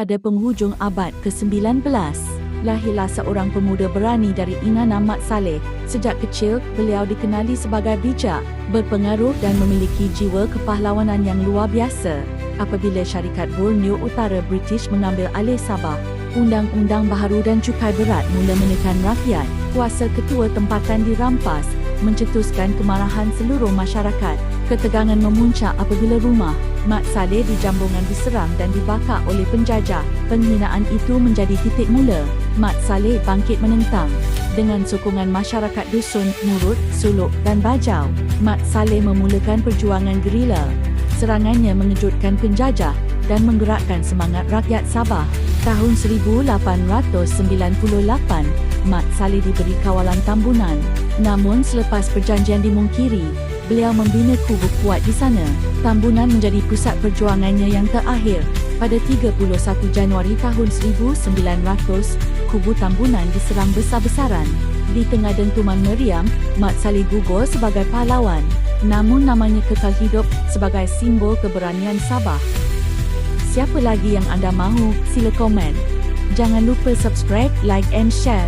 Pada penghujung abad ke-19, lahirlah seorang pemuda berani dari Inana Mat Saleh. Sejak kecil, beliau dikenali sebagai bijak, berpengaruh dan memiliki jiwa kepahlawanan yang luar biasa. Apabila syarikat Borneo Utara British mengambil alih Sabah, undang-undang baharu dan cukai berat mula menekan rakyat. Kuasa ketua tempatan dirampas, mencetuskan kemarahan seluruh masyarakat. Ketegangan memuncak apabila rumah Mat Saleh di Jambungan diserang dan dibakar oleh penjajah. Penghinaan itu menjadi titik mula. Mat Saleh bangkit menentang. Dengan sokongan masyarakat dusun, Murut, Suluk dan Bajau, Mat Saleh memulakan perjuangan gerila. Serangannya mengejutkan penjajah dan menggerakkan semangat rakyat Sabah. Tahun 1898, Mat Saleh diberi kawalan tambunan. Namun selepas perjanjian dimungkiri, beliau membina kubu kuat di sana. Tambunan menjadi pusat perjuangannya yang terakhir. Pada 31 Januari tahun 1900, kubu Tambunan diserang besar-besaran. Di tengah dentuman meriam, Mat Saleh gugur sebagai pahlawan. Namun namanya kekal hidup sebagai simbol keberanian Sabah. Siapa lagi yang anda mahu? Sila komen. Jangan lupa subscribe, like and share.